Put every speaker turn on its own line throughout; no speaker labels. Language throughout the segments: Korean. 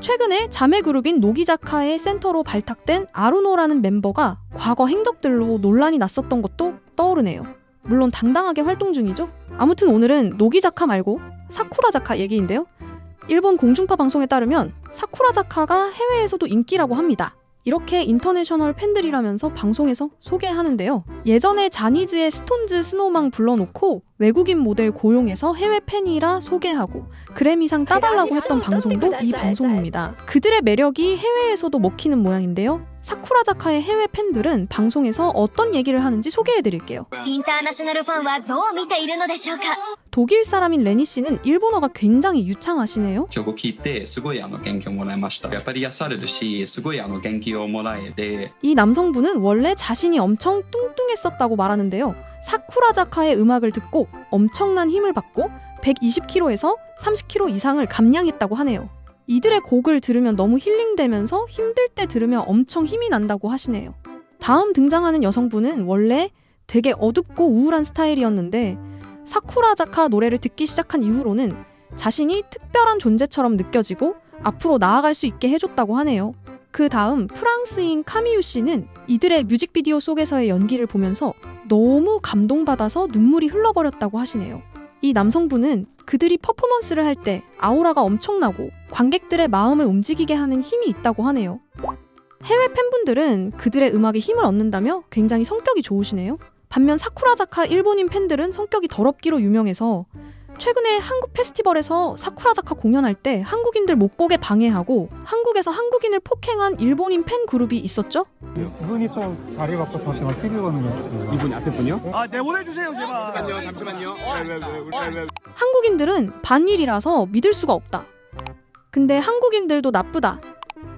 최근에 자매 그룹인 노기자카의 센터로 발탁된 아루노라는 멤버가 과거 행적들로 논란이 났었던 것도 떠오르네요. 물론 당당하게 활동 중이죠. 아무튼 오늘은 노기자카 말고 사쿠라자카 얘기인데요. 일본 공중파 방송에 따르면 사쿠라자카가 해외에서도 인기라고 합니다. 이렇게 인터내셔널 팬들이라면서 방송에서 소개하는데요. 예전에 자니즈의 스톤즈 스노망 불러놓고 외국인 모델 고용해서 해외 팬이라 소개하고 그래미상 따달라고 했던 방송도 이 방송입니다. 그들의 매력이 해외에서도 먹히는 모양인데요. 사쿠라자카의 해외 팬들은 방송에서 어떤 얘기를 하는지 소개해드릴게요.
インターナショナルファンはどう見ているのでしょうか
독일 사람인 레니 씨는 일본어가 굉장히 유창하시네요.
曲を聞いてすごいあの元気をもらいましたやっぱり癒されるしすごいあの元気をもらえて
이 남성분은 원래 자신이 엄청 뚱뚱했었다고 말하는데요. 사쿠라자카의 음악을 듣고 엄청난 힘을 받고 120kg에서 30kg 이상을 감량했다고 하네요. 이들의 곡을 들으면 너무 힐링되면서 힘들 때 들으면 엄청 힘이 난다고 하시네요. 다음 등장하는 여성분은 원래 되게 어둡고 우울한 스타일이었는데 사쿠라자카 노래를 듣기 시작한 이후로는 자신이 특별한 존재처럼 느껴지고 앞으로 나아갈 수 있게 해줬다고 하네요. 그 다음 프랑스인 카미유 씨는 이들의 뮤직비디오 속에서의 연기를 보면서 너무 감동받아서 눈물이 흘러버렸다고 하시네요. 이 남성분은 그들이 퍼포먼스를 할 때 아우라가 엄청나고 관객들의 마음을 움직이게 하는 힘이 있다고 하네요. 해외 팬분들은 그들의 음악에 힘을 얻는다며 굉장히 성격이 좋으시네요. 반면 사쿠라자카 일본인 팬들은 성격이 더럽기로 유명해서 최근에 한국 페스티벌에서 사쿠라자카 공연할 때 한국인들 목곡에 방해하고 한국에서 한국인을 폭행한 일본인 팬 그룹이 있었죠?
눈이 좀 다리가 아파서 제가 TV를 보는 거
이분이 앞에 분이요?
아 내보내주세요 제발
잠시만요. 잠시만요.
한국인들은 반일이라서 믿을 수가 없다. 근데 한국인들도 나쁘다.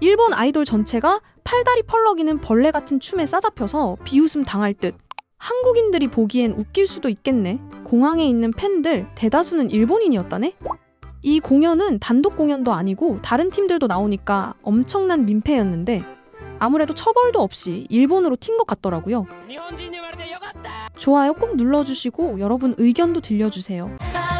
일본 아이돌 전체가 팔다리 펄럭이는 벌레 같은 춤에 싸잡혀서 비웃음 당할 듯. 한국인들이 보기엔 웃길 수도 있겠네. 공항에 있는 팬들 대다수는 일본인이었다네? 이 공연은 단독 공연도 아니고 다른 팀들도 나오니까 엄청난 민폐였는데 아무래도 처벌도 없이 일본으로 튄 것 같더라고요. 좋아요 꼭 눌러주시고 여러분 의견도 들려주세요.
사